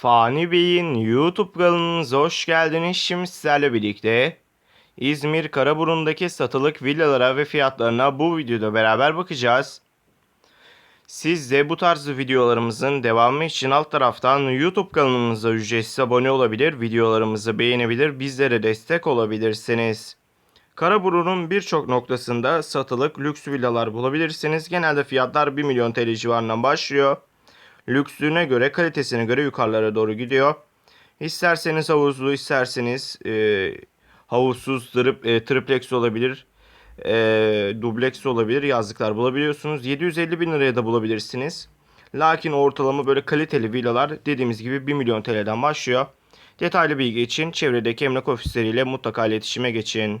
Fani Bey'in YouTube kanalınıza hoş geldiniz. Şimdi sizlerle birlikte İzmir Karaburun'daki satılık villalara ve fiyatlarına bu videoda beraber bakacağız. Siz de bu tarz videolarımızın devamı için alt taraftan YouTube kanalımıza ücretsiz abone olabilir, videolarımızı beğenebilir, bizlere destek olabilirsiniz. Karaburun'un birçok noktasında satılık lüks villalar bulabilirsiniz. Genelde fiyatlar 1 milyon TL civarından başlıyor. Lüksüne göre, kalitesine göre yukarılara doğru gidiyor. İsterseniz havuzlu, isterseniz e, havuzsuz trip, e, triplex olabilir. E, dubleks olabilir. Yazlıklar bulabiliyorsunuz. 750 bin liraya da bulabilirsiniz. Lakin ortalama böyle kaliteli villalar dediğimiz gibi 1 milyon TL'den başlıyor. Detaylı bilgi için çevredeki emlak ofisleriyle mutlaka iletişime geçin.